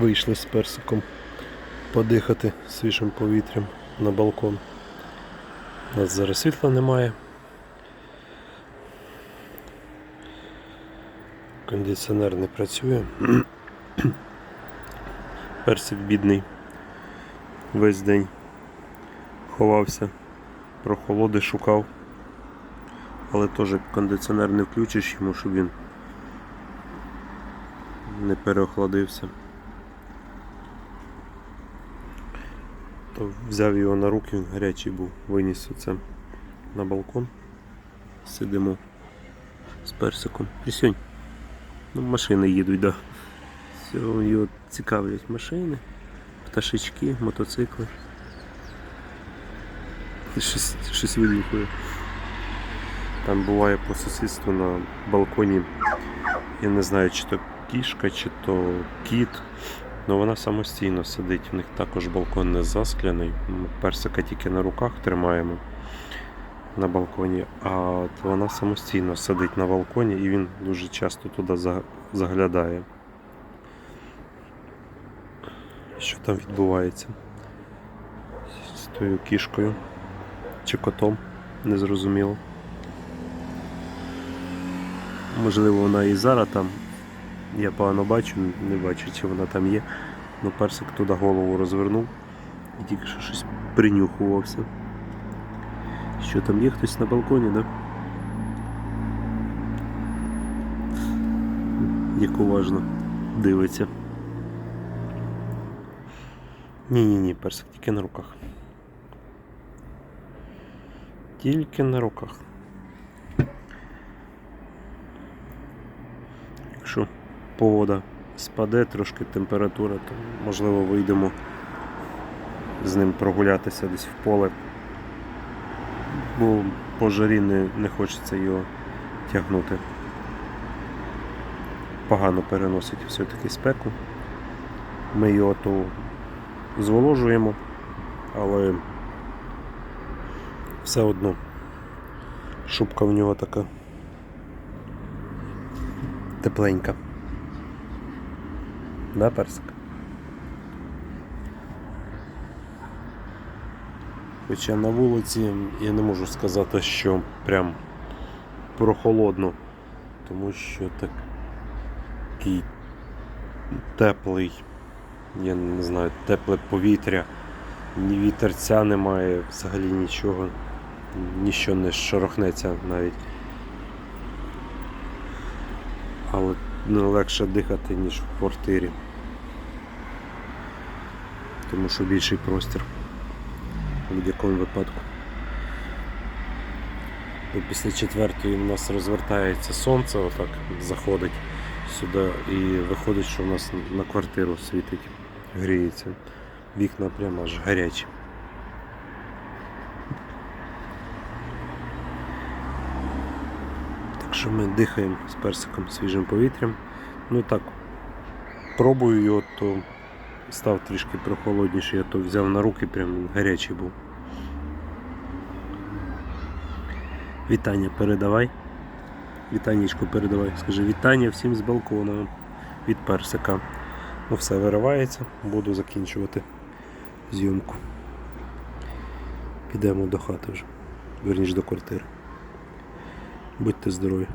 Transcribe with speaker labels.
Speaker 1: Вийшли з персиком подихати свіжим повітрям на балкон. У нас зараз світла немає. Кондиціонер не працює. Персик бідний. Весь день ховався, прохолоди шукав. Але теж кондиціонер не включиш йому, щоб він не переохладився. То взяв його на руки, він гарячий був, виніс оце на балкон. Сидимо з персиком. Присьонь. Ну, машини їдуть, да. Все, його цікавлять машини, пташечки, мотоцикли. Щось, щось винюхує. Там буває по сусідству на балконі. Я не знаю, чи то кішка, чи то кіт. Ну вона самостійно сидить. У них також балкон не заскляний. Персика тільки на руках тримаємо на балконі, а от вона самостійно сидить на балконі і він дуже часто туди заглядає. Що там відбувається з тою кішкою чи котом, незрозуміло. Можливо, вона і зараз там. Я погано бачу, не бачу, чи вона там є. Ну персик туди голову розвернув і тільки що щось принюхувався. Що там є хтось на балконі, да? Як уважно дивиться. Ні-ні-ні, персик тільки на руках. Тільки на руках. Погода спаде, трошки температура, то можливо вийдемо з ним прогулятися десь в поле. Бо по жарі не, не хочеться його тягнути. Погано переносить все-таки спеку. Ми його то зволожуємо, але все одно шубка в нього така тепленька. Да, персик? Хоча на вулиці я не можу сказати, що прям прохолодно, тому що такий теплий, я не знаю, тепле повітря, ні вітерця немає, взагалі нічого, ніщо не шорохнеться навіть. Але не легше дихати, ніж в квартирі. Тому що більший простір в будь-якому випадку. Бо після четвертої у нас розвертається сонце, отак заходить сюди і виходить, що у нас на квартиру світить, гріється. Вікна прямо аж гарячі. Що ми дихаємо з персиком свіжим повітрям. Ну так, пробую його, то став трішки прохолодніший, я то взяв на руки, прям гарячий був. Вітання передавай. Вітанічку передавай. Скажи вітання всім з балкона від персика. Ну все виривається, буду закінчувати зйомку. Підемо до хати вже. Верніше до квартири. Будьте здорові.